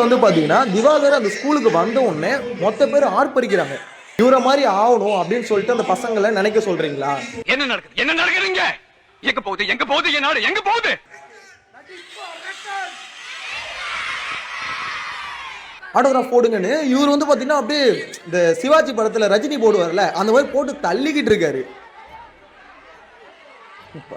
வீடியோவில் வந்து பார்த்தீங்கன்னா திவாகர் அந்த ஸ்கூலுக்கு வந்த உடனே மொத்த பேர் ஆர்ப்பரிக்கிறாங்க. இவரை மாதிரி ஆகணும் அப்படின்னு சொல்லிட்டு அந்த பசங்களை நினைக்க சொல்றீங்களா? என்ன நடக்குது? என்ன நடக்குதுங்க எங்க போகுது? எங்க போகுது? என் நாடு எங்க போகுது? ஆட்டோகிராஃப் போடுங்கன்னு இவர் வந்து பார்த்தீங்கன்னா அப்படியே இந்த சிவாஜி படத்தில் ரஜினி போடுவார்ல அந்த மாதிரி போட்டு தள்ளிக்கிட்டு இருக்காரு.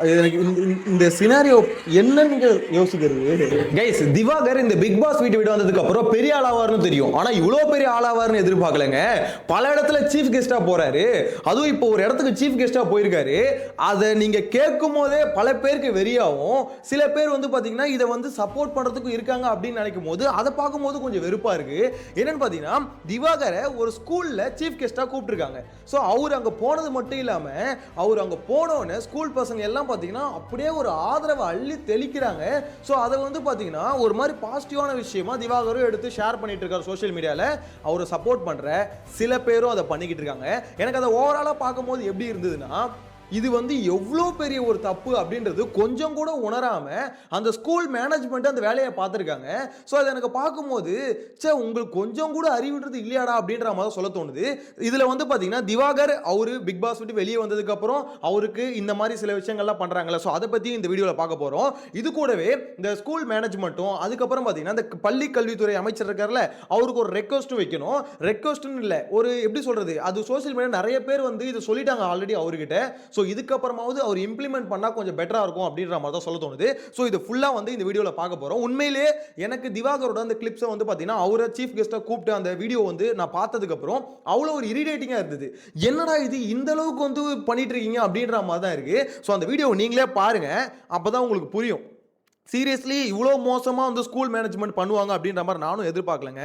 எனக்கு இந்த- இந்த- சினாரியோ என்னன்னு நீங்க யோசிக்கிறது? கைஸ் திவாகர் இந்த பிக் பாஸ் வீட்டு விட்டு வந்ததுக்கு அப்புறம் பெரிய ஆளாவார்னு தெரியும். ஆனா இவ்வளோ பெரிய ஆளாவார்னு எதிர்பார்க்கலங்க. பல இடத்துல சீஃப் கெஸ்டா போறாரு. அதுவும் இப்போ ஒரு இடத்துக்கு சீஃப் கெஸ்டா போயிருக்காரு. அதை நீங்க கேட்கும் போதே பல பேருக்கு வெறியாகும் சில பேர் வந்து பாத்தீங்கன்னா இதை வந்து சப்போர்ட் பண்றதுக்கும் இருக்காங்க அப்படின்னு நினைக்கும் போது அதை பார்க்கும்போது கொஞ்சம் வெறுப்பா இருக்கு. என்னன்னு பாத்தீங்கன்னா திவாகரை ஒரு ஸ்கூல்ல சீஃப் கெஸ்டா கூப்பிட்டுருக்காங்க. ஸோ அவர் அங்க போனது மட்டும் இல்லாம அவர் அங்க போனோன்னு ஸ்கூல் பசங்க எல்லாம் பார்த்தீங்கன்னா அப்படியே ஒரு ஆதரவை அள்ளி தெளிக்கிறாங்க. ஸோ அதை வந்து பார்த்தீங்கன்னா ஒரு மாதிரி பாசிட்டிவான விஷயமா திவாகரும் எடுத்து ஷேர் பண்ணிட்டு இருக்காரு சோஷியல் மீடியாவில் அவரை சப்போர்ட் பண்ணுற சில பேரும் அதை பண்ணிக்கிட்டு இருக்காங்க. எனக்கு அதை ஓவராலாக பார்க்கும்போது எப்படி இருந்ததுன்னா இது வந்து எவ்வளோ பெரிய ஒரு தப்பு அப்படின்றது கொஞ்சம் கூட உணராமல் அந்த ஸ்கூல் மேனேஜ்மெண்ட் அந்த வேலையை பார்த்துருக்காங்க. ஸோ அதை எனக்கு பார்க்கும்போது சே உங்களுக்கு கொஞ்சம் கூட அறிவுன்றது இல்லையாடா அப்படின்ற மாதிரி சொல்ல தோணுது. இதில் வந்து பார்த்தீங்கன்னா திவாகர் அவர் பிக் பாஸ் விட்டு வெளியே வந்ததுக்கப்புறம் அவருக்கு இந்த மாதிரி சில விஷயங்கள்லாம் பண்ணுறாங்கல்ல ஸோ அதை பற்றி இந்த வீடியோவில் பார்க்க போகிறோம் இது கூடவே இந்த ஸ்கூல் மேனேஜ்மெண்ட்டும் அதுக்கப்புறம் பார்த்தீங்கன்னா இந்த பள்ளி கல்வித்துறை அமைச்சர் இருக்கார்ல அவருக்கு ஒரு ரெக்வஸ்ட்டும் வைக்கணும். ரெக்வஸ்ட்னு இல்லை ஒரு எப்படி சொல்கிறது அது சோஷியல் மீடியா நிறைய பேர் வந்து இதை சொல்லிட்டாங்க ஆல்ரெடி அவர்கிட்ட. ஸோ இதுக்கப்புறமாவது அவர் இம்ப்ளிமெண்ட் பண்ணால் கொஞ்சம் பெட்டராக இருக்கும் அப்படின்ற மாதிரி தான் சொல்ல தோணுது. ஸோ இது ஃபுல்லாக வந்து இந்த வீடியோவில் பார்க்க போகிறோம் உண்மையிலே எனக்கு திவாகரோட அந்த கிளிப்ஸை வந்து பார்த்தீங்கன்னா அவரை சீஃப் கெஸ்ட்டை கூப்பிட்டு அந்த வீடியோ வந்து நான் பார்த்ததுக்கப்புறம் அவ்வளோ ஒரு இரிடேட்டிங்காக இருந்தது. என்னடா இது இந்த அளவுக்கு வந்து பண்ணிட்டு இருக்கீங்க அப்படின்ற மாதிரி தான் இருக்குது ஸோ அந்த வீடியோவை நீங்களே பாருங்கள் அப்போ தான் உங்களுக்கு புரியும். சீரியஸ்லி இவ்வளோ மோசமாக வந்து ஸ்கூல் மேனேஜ்மெண்ட் பண்ணுவாங்க அப்படின்ற மாதிரி நானும் எதிர்பார்க்கலங்க.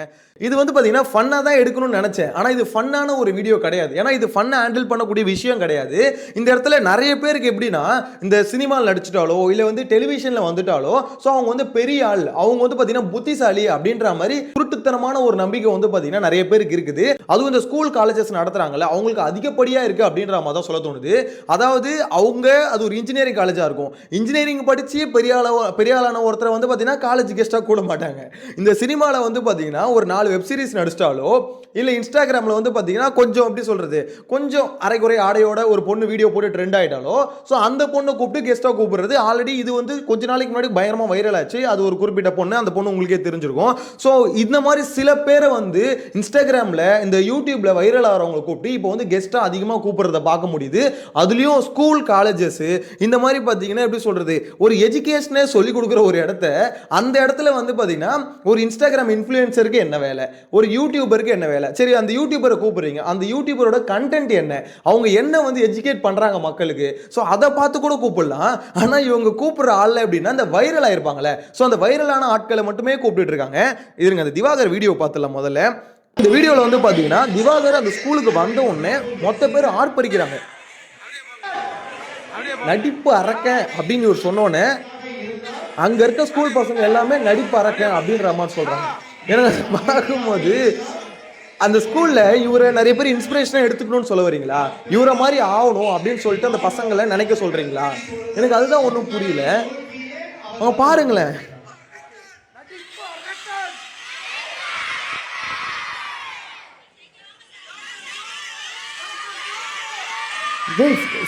இது வந்து பார்த்தீங்கன்னா ஃபன்னாக தான் எடுக்கணும்னு நினச்சேன். ஆனால் இது ஃபன்னான ஒரு வீடியோ கிடையாது. ஏன்னா இது ஃபன்னை ஹேண்டில் பண்ணக்கூடிய விஷயம் கிடையாது. இந்த இடத்துல நிறைய பேருக்கு எப்படின்னா இந்த சினிமாவில் நடிச்சிட்டாலோ இல்லை வந்து டெலிவிஷனில் வந்துட்டாலோ ஸோ அவங்க வந்து பெரிய ஆள். அவங்க வந்து பார்த்தீங்கன்னா புத்திசாலி அப்படின்ற மாதிரி குருட்டுத்தனமான ஒரு நம்பிக்கை வந்து பார்த்தீங்கன்னா நிறைய பேருக்கு இருக்குது. அதுவும் இந்த ஸ்கூல் காலேஜஸ் நடத்துகிறாங்கல்ல அவங்களுக்கு அதிகப்படியாக இருக்குது அப்படின்ற மாதிரி தான் சொல்ல தோணுது. அதாவது அவங்க அது ஒரு இன்ஜினியரிங் காலேஜாக இருக்கும். இன்ஜினியரிங் படித்து பெரிய அளவு பெரிய ஆளான ஒருத்தரை வந்து பார்த்தீங்கன்னா காலேஜ் கெஸ்ட்டாக கூட மாட்டாங்க. இந்த சினிமாவில் வந்து பார்த்தீங்கன்னா ஒரு நாலு வெப் சீரிஸ் நடிச்சிட்டாலோ இல்லை இன்ஸ்டாகிராமில் வந்து பார்த்தீங்கன்னா கொஞ்சம் எப்படி சொல்கிறது கொஞ்சம் அரைக்குறை ஆடையோட ஒரு பொண்ணு வீடியோ போட்டு ட்ரெண்ட் ஆகிட்டாலோ ஸோ அந்த பொண்ணை கூப்பிட்டு கெஸ்ட்டாக கூப்பிடுறது ஆல்ரெடி இது வந்து கொஞ்ச நாளைக்கு முன்னாடி பயங்கரமாக வைரல் ஆச்சு. அது ஒரு குறிப்பிட்ட பொண்ணு அந்த பொண்ணு உங்களுக்கே தெரிஞ்சிருக்கும். ஸோ இந்த மாதிரி சில பேரை வந்து இன்ஸ்டாகிராமில் இந்த யூடியூப்பில் வைரல் ஆகிறவங்களை கூப்பிட்டு இப்போ வந்து கெஸ்ட்டாக அதிகமாக கூப்பிடுறத பார்க்க முடியுது. அதுலேயும் ஸ்கூல் காலேஜஸ் இந்த மாதிரி பார்த்தீங்கன்னா எப்படி சொல்கிறது ஒரு எஜுகேஷனே சொல்லி கொடுக்குற ஒரு இடத்த அந்த இடத்துல வந்து பார்த்தீங்கன்னா ஒரு இன்ஸ்டாகிராம் இன்ஃப்ளூயன்சருக்கு என்ன வேலை? ஒரு யூடியூபருக்கு என்ன வேலை? சரி அந்த யூடியூபரை கூப்பிடுறீங்க. அந்த யூடியூபரோட கண்டென்ட் என்ன? அவங்க என்ன வந்து எஜுகேட் பண்ணுறாங்க மக்களுக்கு? ஸோ அதை பார்த்து கூட கூப்பிடலாம். ஆனால் இவங்க கூப்பிடுற ஆள் எப்படின்னா அந்த வைரல் ஆயிருப்பாங்களே ஸோ அந்த வைரலான ஆட்களை மட்டுமே கூப்பிட்டுட்டு இருக்காங்க. இருங்க அந்த திவாகர் வீடியோ பார்த்துலாம் முதல்ல. இந்த வீடியோவில் வந்து பார்த்தீங்கன்னா திவாகர் அந்த ஸ்கூலுக்கு வந்த உடனே மொத்த பேர் ஆர்ப்பரிக்கிறாங்க. நடிப்பு அறக்க அப்படின்னு இவர் சொன்னோன்னே அங்க இருக்க ஸ்கூல் பசங்க எல்லாமே நடிப்பு அப்படின்ற மாதிரி சொல்றாங்க. ஏன்னா அதை பார்க்கும்போது அந்த ஸ்கூல்ல இவரை நிறைய பேர் இன்ஸ்பிரேஷனாக எடுத்துக்கணும்னு சொல்ல வரீங்களா? இவரை மாதிரி ஆகணும் அப்படின்னு சொல்லிட்டு அந்த பசங்களை நினைக்க சொல்றீங்களா? எனக்கு அதுதான் ஒன்றும் புரியல. அவங்க பாருங்களேன்.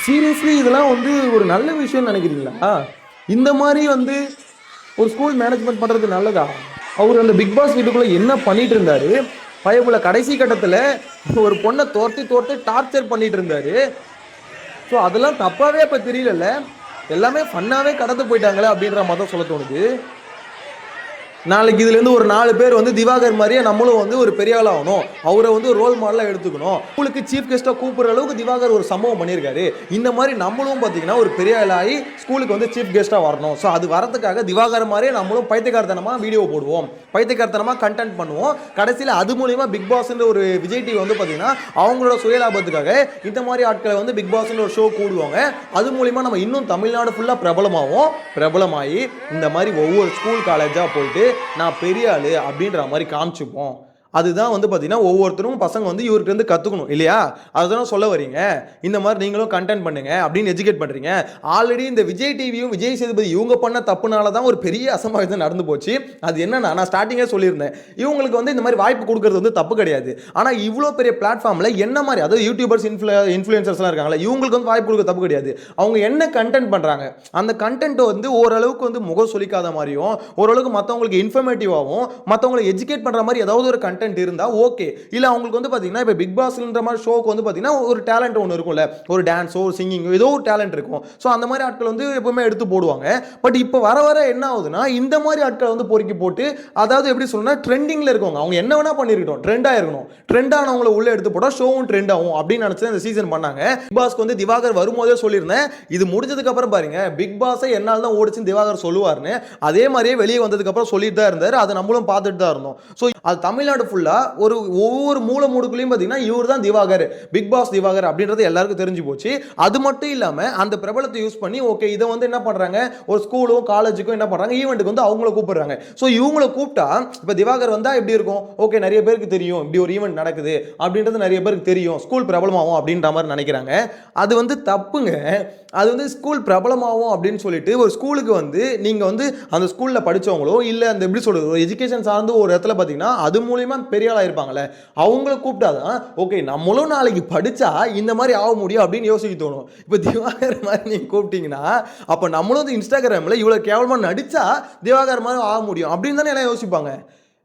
சீரியஸ்லி இதெல்லாம் வந்து ஒரு நல்ல விஷயம்னு நினைக்கிறீங்களா? இந்த மாதிரி வந்து ஒரு ஸ்கூல் மேனேஜ்மெண்ட் பண்ணுறது நல்லதா? அவர் அந்த பிக் பாஸ் வீட்டுக்குள்ளே என்ன பண்ணிட்டு இருந்தாரு? பயப்புல கடைசி கட்டத்தில் ஒரு பொண்ணை தோர்த்தி தோர்த்து டார்ச்சர் பண்ணிட்டு இருந்தாரு. ஸோ அதெல்லாம் தப்பாகவே இப்போ தெரியலல்ல. எல்லாமே ஃபன்னாகவே கடந்து போயிட்டாங்களே அப்படின்ற மாதிரி தான் சொல்ல தோணுது. நாளைக்கு இதுலேருந்து ஒரு நாலு பேர் வந்து திவாகர் மாதிரியே நம்மளும் வந்து ஒரு பெரிய ஆள் ஆகணும். அவரை வந்து ரோல் மாடலாக எடுத்துக்கணும். உங்களுக்கு சீஃப் கெஸ்ட்டாக கூப்பிட்ற அளவுக்கு திவாகர் ஒரு சம்பவம் பண்ணியிருக்காரு. இந்த மாதிரி நம்மளும் பார்த்தீங்கன்னா ஒரு பெரிய ஆளாகி ஸ்கூலுக்கு வந்து சீஃப் கெஸ்ட்டாக வரணும். ஸோ அது வரதுக்காக திவாகர் மாதிரியே நம்மளும் பைத்தியக்காரத்தனமாக வீடியோ போடுவோம். பைத்தியக்காரத்தனமாக கண்டென்ட் பண்ணுவோம். கடைசியில் அது மூலிமா பிக் பாஸ்ன்ற ஒரு விஜய் டிவி வந்து பார்த்தீங்கன்னா அவங்களோட சுயலாபத்துக்காக இந்த மாதிரி ஆட்களை வந்து பிக் பாஸ்ன்ற ஒரு ஷோ கூடுவாங்க. அது மூலிமா நம்ம இன்னும் தமிழ்நாடு ஃபுல்லாக பிரபலமாகும் பிரபலமாகி இந்த மாதிரி ஒவ்வொரு ஸ்கூல் காலேஜாக போயிட்டு நான் பெரிய ஆளு அப்படின்ற மாதிரி காமிச்சுப்போம். அதுதான் வந்து பார்த்தீங்கன்னா ஒவ்வொருத்தரும் பசங்க வந்து இவர்கிட்ட இருந்து கற்றுக்கணும் இல்லையா? அதுதான் சொல்ல வரீங்க. இந்த மாதிரி நீங்களும் கண்டென்ட் பண்ணுங்க அப்படின்னு எஜுகேட் பண்ணுறீங்க ஆல்ரெடி இந்த விஜய் டிவியும் விஜய் சேதுபதி இவங்க பண்ண தப்புனால தான் ஒரு பெரிய அசம்பாவிதம் நடந்து போச்சு. அது என்னன்னா நான் ஸ்டார்டிங்கே சொல்லியிருந்தேன். இவங்களுக்கு வந்து இந்த மாதிரி வாய்ப்பு கொடுக்கறது வந்து தப்பு கிடையாது. ஆனால் இவ்வளோ பெரிய பிளாட்ஃபார்மில் என்ன மாதிரி அதாவது யூடியூபர்ஸ் இன்ஃப்ளு இன்ஃப்ளூயன்சர்ஸ்லாம் இருக்காங்களா இவங்களுக்கு வந்து வாய்ப்பு கொடுக்க தப்பு கிடையாது. அவங்க என்ன கண்டென்ட் பண்ணுறாங்க அந்த கண்டென்ட்டை வந்து ஓரளவுக்கு வந்து முகம் சொலிக்காத மாதிரியும் ஓரளவுக்கு மற்றவங்களுக்கு இன்ஃபர்மேட்டிவாகவும் மற்றவங்களை எஜுகேட் பண்ணுற மாதிரி ஏதாவது ஒரு கண்டென்ட் இருந்தால் ஓகே இல்லை அவங்களுக்கு வந்து பார்த்தீங்கன்னா இப்போ பிக் பாஸ்ன்ற மாதிரி ஷோக்கு வந்து பார்த்தீங்கன்னா ஒரு டேலண்ட் ஒன்று இருக்கும்ல. ஒரு டான்ஸோ ஒரு சிங்கிங்கோ ஏதோ ஒரு டேலண்ட் இருக்கும். ஸோ அந்த மாதிரி ஆட்கள் வந்து எப்பவுமே எடுத்து போடுவாங்க. பட் இப்போ வர வர என்ன ஆகுதுன்னா இந்த மாதிரி ஆட்களை வந்து பொறுக்கி போட்டு அதாவது எப்படி சொல்லணும்னா ட்ரெண்டிங்கில் இருக்கவங்க அவங்க என்ன வேணா பண்ணியிருக்கட்டும் ட்ரெண்டாக இருக்கணும். ட்ரெண்டானவங்களை உள்ளே எடுத்து போட்டால் ஷோவும் ட்ரெண்ட் ஆகும் அப்படின்னு நினச்சி இந்த சீசன் பண்ணாங்க. பிக் பாஸ்க்கு வந்து திவாகர் வரும்போதே சொல்லியிருந்தேன். இது முடிஞ்சதுக்கு அப்புறம் பாருங்க பிக் பாஸை என்னால் தான் ஓடிச்சுன்னு திவாகர் சொல்லுவார்னு அதே மாதிரியே வெளியே வந்ததுக்கு அப்புறம் சொல்லிட்டு தான் இருந்தார். அதை நம்மளும் பார்த்துட்டு தான் இருந்தோம். ஸோ அது தமிழ்நாடு ஃபுல்லாக ஒரு ஒவ்வொரு மூல மூடுக்குள்ளேயும் பார்த்தீங்கன்னா இவர் தான் திவாகர் பிக் பாஸ் திவாகர் அப்படின்றது எல்லாருக்கும் தெரிஞ்சு போச்சு. அது மட்டும் இல்லாமல் அந்த பிரபலத்தை யூஸ் பண்ணி ஓகே இதை வந்து என்ன பண்ணுறாங்க ஒரு ஸ்கூலும் காலேஜுக்கும் என்ன பண்ணுறாங்க ஈவெண்ட்டுக்கு வந்து அவங்கள கூப்பிடுறாங்க. ஸோ இவங்கள கூப்பிட்டா இப்போ திவாகர் வந்தால் எப்படி இருக்கும்? ஓகே நிறைய பேருக்கு தெரியும். இப்படி ஒரு ஈவெண்ட் நடக்குது அப்படின்றது நிறைய பேருக்கு தெரியும். ஸ்கூல் பிரபலமாகும் அப்படின்ற மாதிரி நினைக்கிறாங்க. அது வந்து தப்புங்க. அது வந்து ஸ்கூல் பிரபலமாகும் அப்படின்னு சொல்லிட்டு ஒரு ஸ்கூலுக்கு வந்து நீங்கள் வந்து அந்த ஸ்கூலில் படிச்சவங்களோ இல்லை அந்த எப்படி சொல்கிறது ஒரு எஜுகேஷன் சார்ந்து ஒரு இடத்துல பார்த்தீங்கன்னா அது எல்லாம் பெரிய ஆளாக இருப்பாங்கல்ல அவங்கள கூப்பிட்டாதான் ஓகே நம்மளும் நாளைக்கு படித்தா இந்த மாதிரி ஆக முடியும் அப்படின்னு யோசிக்க தோணும். இப்போ திவாகர் மாதிரி நீங்கள் கூப்பிட்டீங்கன்னா அப்போ நம்மளும் வந்து இன்ஸ்டாகிராமில் இவ்வளோ கேவலமாக நடித்தா திவாகர் மாதிரி ஆக முடியும் அப்படின்னு தானே எல்லாம் யோசிப்பாங்க.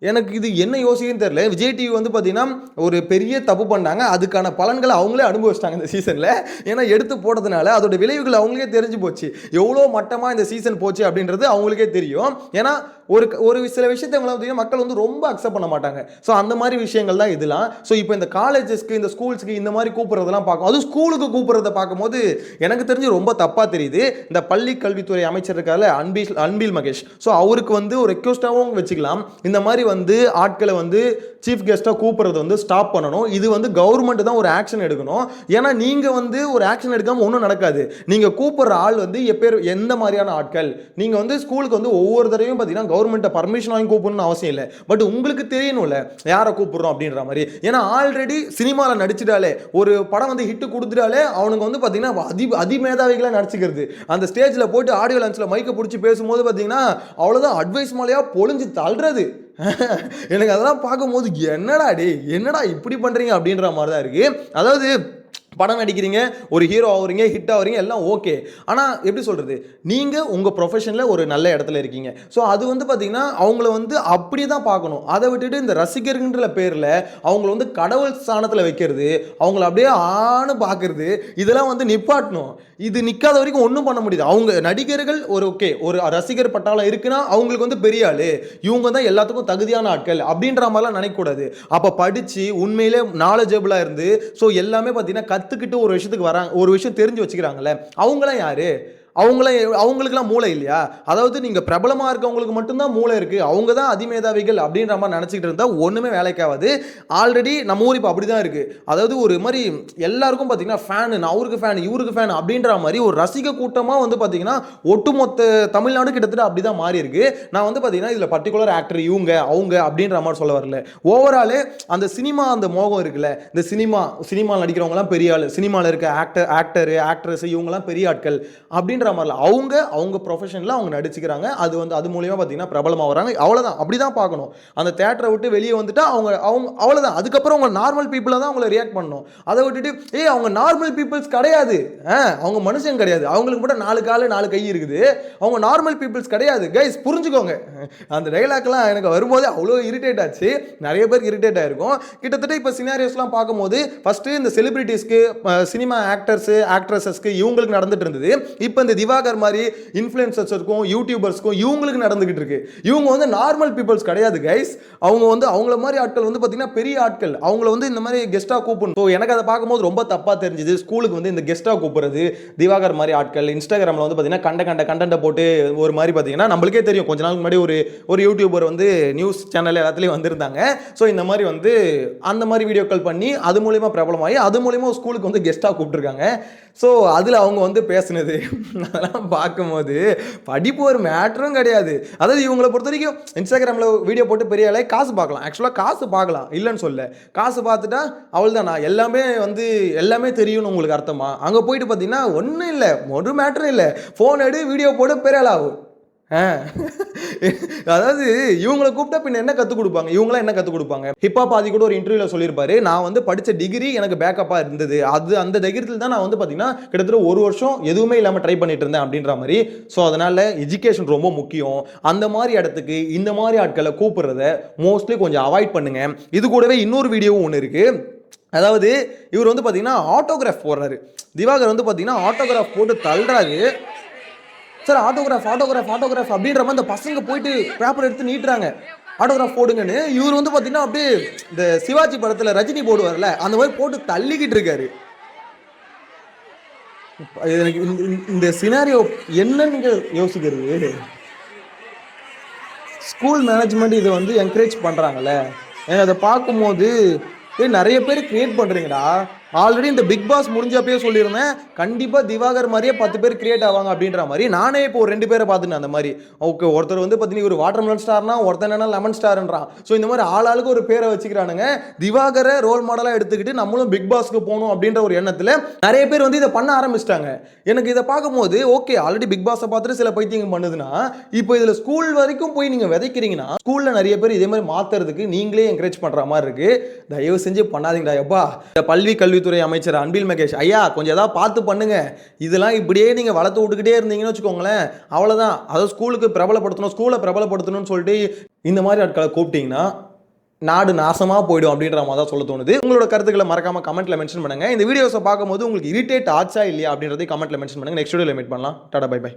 எனக்கு இது என்ன யோசிக்குன்னு தெரியல. விஜய் டிவி வந்து பார்த்தீங்கன்னா ஒரு பெரிய தப்பு பண்ணாங்க. அதுக்கான பலன்களை அவங்களே அனுபவிச்சிட்டாங்க இந்த சீசனில் ஏன்னா எடுத்து போட்டதுனால அதோட விளைவுகள் அவங்களுக்கே தெரிஞ்சு போச்சு. எவ்வளோ மட்டமாக இந்த சீசன் போச்சு அப்படின்றது அவங்களுக்கே தெரியும். ஏன்னா ஒரு ஒரு சில விஷயத்தை இவங்க மக்கள் வந்து ரொம்ப அக்செப்ட் பண்ண மாட்டாங்க. ஸோ அந்த மாதிரி விஷயங்கள் தான் இதெல்லாம். ஸோ இப்போ இந்த காலேஜஸ்க்கு இந்த ஸ்கூல்ஸ்க்கு இந்த மாதிரி கூப்பிட்றதெல்லாம் பார்க்கும். அதுவும் ஸ்கூலுக்கு கூப்பிட்றத பார்க்கும்போது எனக்கு தெரிஞ்சு ரொம்ப தப்பாக தெரியுது. இந்த பள்ளி கல்வித்துறை அமைச்சர் இருக்கால அன்பில் அன்பில் மகேஷ். ஸோ அவருக்கு வந்து ஒரு ரெக்வஸ்ட்டாகவும் வச்சுக்கலாம். இந்த மாதிரி வந்து ஆட்களை வந்து சீஃப் கெஸ்ட்டாக கூப்பிட்றது வந்து ஸ்டாப் பண்ணணும். இது வந்து கவர்மெண்ட் தான் ஒரு ஆக்ஷன் எடுக்கணும். ஏன்னா நீங்கள் வந்து ஒரு ஆக்ஷன் எடுக்காமல் ஒன்றும் நடக்காது. நீங்கள் கூப்பிட்ற ஆள் வந்து எப்பேர் எந்த மாதிரியான ஆட்கள்? நீங்கள் வந்து ஸ்கூலுக்கு வந்து ஒவ்வொரு தடவையும் பார்த்தீங்கன்னா கவர்மெண்ட்டை பர்மிஷன் வாங்கி கூப்பிடணும்னு அவசியம் இல்லை. பட் உங்களுக்கு தெரியணும்ல யாரை கூப்பிடுறோம் அப்படின்ற மாதிரி. ஏன்னா ஆல்ரெடி சினிமாவில் நடிச்சிட்டாலே ஒரு படம் வந்து ஹிட் கொடுத்துட்டாலே அவனுக்கு வந்து பார்த்தீங்கன்னா அதி அதிமேதாவிகளாக நடிச்சுக்கிறது. அந்த ஸ்டேஜில் போயிட்டு ஆடியோ லான்ச்சில் மைக்கை பிடிச்சி பேசும்போது பார்த்தீங்கன்னா அவ்வளோதான் அட்வைஸ் மலையாக பொழிஞ்சு தள்ளுறது. எனக்கு அதெல்லாம் பார்க்கும்போது என்னடா டே என்னடா இப்படி பண்ணுறீங்க அப்படின்ற மாதிரி தான் இருக்குது அதாவது படம் நடிக்கிறீங்க ஒரு ஹீரோ ஆகுறீங்க ஹிட் ஆகுறீங்க எல்லாம் ஓகே ஆனால் எப்படி சொல்கிறது நீங்கள் உங்கள் ப்ரொஃபஷனில் ஒரு நல்ல இடத்துல இருக்கீங்க. ஸோ அது வந்து பார்த்திங்கன்னா அவங்கள வந்து அப்படி தான் பார்க்கணும். அதை விட்டுட்டு இந்த ரசிகர்ன்ற பேரில் அவங்கள வந்து கடவுள் ஸ்தானத்தில் வைக்கிறது அவங்கள அப்படியே ஆணு பார்க்கறது இதெல்லாம் வந்து நிப்பாட்டணும். இது நிற்காத வரைக்கும் ஒன்றும் பண்ண முடியாது. அவங்க நடிகர்கள் ஒரு ஓகே ஒரு ரசிகர் பட்டாளம் இருக்குன்னா அவங்களுக்கு வந்து பெரிய ஆள். இவங்க தான் எல்லாத்துக்கும் தகுதியான ஆட்கள் அப்படின்ற மாதிரிலாம் நினைக்கக்கூடாது. அப்போ படித்து உண்மையிலே நாலேஜபிளாக இருந்து ஸோ எல்லாமே பார்த்தீங்கன்னா கற்றுக்கிட்டு ஒரு விஷயத்துக்கு வராங்க ஒரு விஷயம் தெரிஞ்சு வச்சுக்கிறாங்கல்ல அவங்களாம் யாரு? அவங்களாம் அவங்களுக்குலாம் மூளை இல்லையா? அதாவது நீங்கள் பிரபலமாக இருக்கவங்களுக்கு மட்டும்தான் மூளை இருக்குது அவங்க தான் அதிமேதாவிகள் அப்படின்ற மாதிரி நினச்சிக்கிட்டு இருந்தால் ஒன்றுமே வேலைக்காவது ஆல்ரெடி நம்ம ஊர் இப்போ அப்படி தான் இருக்குது அதாவது ஒரு மாதிரி எல்லாருக்கும் பார்த்தீங்கன்னா ஃபேனு நான் அவருக்கு ஃபேன் இவருக்கு ஃபேன் அப்படின்ற மாதிரி ஒரு ரசிக கூட்டமாக வந்து பார்த்தீங்கன்னா ஒட்டுமொத்த தமிழ்நாடு கிட்டத்தட்ட அப்படி தான் மாறி இருக்கு. நான் வந்து பார்த்தீங்கன்னா இதில் பர்டிகுலர் ஆக்டர் இவங்க அவங்க அப்படின்ற மாதிரி சொல்ல வரல. ஓவராலே அந்த சினிமா அந்த மோகம் இருக்குல்ல இந்த சினிமா சினிமாவில் நடிக்கிறவங்கலாம் பெரிய ஆள். சினிமாவில் இருக்க ஆக்டர் ஆக்டரு ஆக்ட்ரஸ் இவங்கலாம் பெரிய ஆட்கள் அப்படின்ற மாதிரில அவங்க அவங்க ப்ரொஃபஷனில் அவங்க நடிச்சுக்கிறாங்க. அது வந்து அது மூலியமாக பார்த்தீங்கன்னா பிரபலமாக வராங்க. அவ்வளோதான் அப்படி தான் பார்க்கணும். அந்த தேட்டரை விட்டு வெளியே வந்துட்டு அவங்க அவங்க அவ்வளோதான் அதுக்கப்புறம் அவங்க நார்மல் பீப்புளை தான் அவங்கள ரியாக்ட் பண்ணணும். அதை விட்டுட்டு ஏய் அவங்க நார்மல் பீப்புள்ஸ் கிடையாது. அவங்க மனுஷன் கிடையாது. அவங்களுக்கு மட்டும் நாலு காலு நாலு கை இருக்குது. அவங்க நார்மல் பீப்புள்ஸ் கிடையாது. கைஸ் புரிஞ்சுக்கோங்க. அந்த டைலாக்லாம் எனக்கு வரும்போது அவ்வளோ இரிட்டேட் ஆச்சு. நிறைய பேருக்கு இரிட்டேட் ஆயிருக்கும். கிட்டத்தட்ட இப்போ சினாரியோஸ்லாம் பார்க்கும்போது ஃபஸ்ட்டு இந்த செலிபிரிட்டிஸ்க்கு சினிமா ஆக்டர்ஸு ஆக்ட்ரஸஸ்க்கு இவங்களுக்கு நடந்துட்டு இருந்தது. இப்போ இந்த திவாகர் மாதிரி இன்ஃப்ளூயன்சர்ஸ்க்கும் யூடியூபர்ஸ்க்கும் இவங்களுக்கு நடந்துகிட்டு இருக்கு. இவங்க வந்து நார்மல் பீப்புள்ஸ் கிடையாது கைஸ் அவங்க வந்து அவங்கள மாதிரி ஆட்கள் வந்து பார்த்தீங்கன்னா பெரிய ஆட்கள். அவங்கள வந்து இந்த மாதிரி கெஸ்ட்டாக கூப்பிடணும். ஸோ எனக்கு அதை பார்க்கும்போது ரொம்ப தப்பாக தெரிஞ்சுது. ஸ்கூலுக்கு வந்து இந்த கெஸ்ட்டாக கூப்பிடுறது திவாகர் மாதிரி ஆட்கள். இன்ஸ்டாகிராமில் வந்து பார்த்தீங்கன்னா கண்ட கண்ட கண்டென்ட்டை போட்டு ஒரு மாதிரி பார்த்தீங்கன்னா நம்மளுக்கே தெரியும். கொஞ்ச நாளுக்கு முன்னாடி ஒரு ஒரு யூடியூபர் வந்து நியூஸ் சேனல் எல்லாத்துலேயும் வந்திருந்தாங்க. ஸோ இந்த மாதிரி வந்து அந்த மாதிரி வீடியோக்கள் பண்ணி அது மூலியமா பிரபலமாகி அது மூலியமா ஸ்கூலுக்கு வந்து கெஸ்ட்டாக கூப்பிட்டுருக்காங்க. ஸோ அதில் அவங்க வந்து பேசினது. அதெல்லாம் பார்க்கும்போது படிப்பு ஒரு மேட்ரும் கிடையாது. அதாவது இவங்களை பொறுத்த வரைக்கும் இன்ஸ்டாகிராமில் வீடியோ போட்டு பெரிய அளவு காசு பார்க்கலாம். ஆக்சுவலாக காசு பார்க்கலாம். இல்லைன்னு சொல்ல காசு பார்த்துட்டா அவள் தான் நான் எல்லாமே வந்து எல்லாமே தெரியும்னு உங்களுக்கு அர்த்தமா? அங்கே போயிட்டு பார்த்தீங்கன்னா ஒன்றும் இல்லை. ஒரு மேட்ரும் இல்லை. ஃபோன் எடு வீடியோ போட்டு பெரிய ஆள் அதாவது இவங்களை கூப்பிட்டா பின்ன என்ன கற்றுக் கொடுப்பாங்க? இவங்களாம் என்ன கற்றுக் கொடுப்பாங்க? ஹிப்ஹாப் ஆதி கூட ஒரு இன்டர்வியூல சொல்லியிருப்பாரு. நான் வந்து படித்த டிகிரி எனக்கு பேக்கப்பாக இருந்தது. அது அந்த தைரியத்தில் தான் நான் வந்து பார்த்தீங்கன்னா கிட்டத்தட்ட ஒரு வருஷம் எதுவுமே இல்லாமல் ட்ரை பண்ணிட்டு இருந்தேன் அப்படின்ற மாதிரி. ஸோ அதனால எஜுகேஷன் ரொம்ப முக்கியம். அந்த மாதிரி இடத்துக்கு இந்த மாதிரி ஆட்களை கூப்பிடுறத மோஸ்ட்லி கொஞ்சம் அவாய்ட் பண்ணுங்க. இது கூடவே இன்னொரு வீடியோவும் ஒன்று இருக்கு. அதாவது இவர் வந்து பார்த்தீங்கன்னா ஆட்டோகிராஃப் போடுறாரு. திவாகர் வந்து பார்த்தீங்கன்னா ஆட்டோகிராஃப் போட்டு தள்ளுறாரு. சார் ஆட்டோகிராஃப் ஆட்டோகிராஃப் ஆட்டோகிராஃப் அப்படின்ற மாதிரி அந்த பசங்க போயிட்டு பேப்பர் எடுத்து நீட்டுறாங்க. ஆட்டோகிராஃப் போடுங்கன்னு இவர் வந்து பார்த்தீங்கன்னா அப்படியே இந்த சிவாஜி படத்தில் ரஜினி போடுவார்ல அந்த மாதிரி போட்டு தள்ளிக்கிட்டு இருக்காரு. எனக்கு இந்த- இந்த- சினாரியோ என்னன்னு யோசிக்கிறது. ஸ்கூல் மேனேஜ்மெண்ட் இதை வந்து என்கரேஜ் பண்ணுறாங்கல்ல எனக்கு அதை பார்க்கும்போது நிறைய பேர் க்ரியேட் பண்ணுறீங்கடா ஆல்ரெடி இந்த பிக் பாஸ் முடிஞ்சப்பயே சொல்லியிருந்தேன். கண்டிப்பாக திவாகர் மாதிரியே பத்து பேர் கிரியேட் ஆவாங்க அப்படின்ற மாதிரி. நானே இப்போ ஒரு ரெண்டு பேரை பார்த்துட்டேன் அந்த மாதிரி. ஓகே ஒருத்தர் வந்து பார்த்தீங்கன்னா ஒரு வாட்டர் மெலன் ஸ்டார்னா ஒருத்தன் என்னன்னா லெமன் ஸ்டார்ன்றான் ஸோ இந்த மாதிரி ஆளாளுக்கு ஒரு பேரை வச்சுக்கிறானுங்க. திவாகரை ரோல் மாடலாக எடுத்துக்கிட்டு நம்மளும் பிக் பாஸ்க்கு போகணும் அப்படின்ற ஒரு எண்ணத்தில் நிறைய பேர் வந்து இதை பண்ண ஆரம்பிச்சிட்டாங்க. எனக்கு இதை பார்க்கும்போது ஓகே ஆல்ரெடி பிக் பாஸை பார்த்துட்டு சில பைத்தியங்க பண்ணுதுன்னா இப்போ இதில் ஸ்கூல் வரைக்கும் போய் நீங்கள் விதைக்கிறீங்கன்னா ஸ்கூலில் நிறைய பேர் இதே மாதிரி மாற்றுறதுக்கு நீங்களே என்கரேஜ் பண்ணுற மாதிரி இருக்குது தயவு செஞ்சு பண்ணாதீங்கடா எப்பா. இந்த பல்வி கல்வித்துறை அமைச்சர் அன்பில் மகேஷ் ஐயா கொஞ்சம் ஏதாவது பார்த்து பண்ணுங்க. இதெல்லாம் இப்படியே நீங்கள் வளர்த்து விட்டுக்கிட்டே இருந்தீங்கன்னு வச்சுக்கோங்களேன். அவ்வளோதான் அதை ஸ்கூலுக்கு பிரபலப்படுத்தணும் ஸ்கூலை பிரபலப்படுத்தணும்னு சொல்லிட்டு இந்த மாதிரி ஆட்களை கூப்பிட்டீங்கன்னா நாடு நாசமாக போயிடும் அப்படின்ற மாதிரி தான் சொல்ல தோணுது. உங்களோட கருத்துக்களை மறக்காம கமெண்ட்ல மென்ஷன் பண்ணுங்க. இந்த வீடியோஸை பார்க்கும்போது உங்களுக்கு இரிட்டேட் ஆச்சா இல்லையா அப்படின்றதை கமெண்ட்ல மென்ஷன் பண்ணுங்க. நெக்ஸ்ட் வீடியோவில் மீட் பண்ணலாம். Tata bye by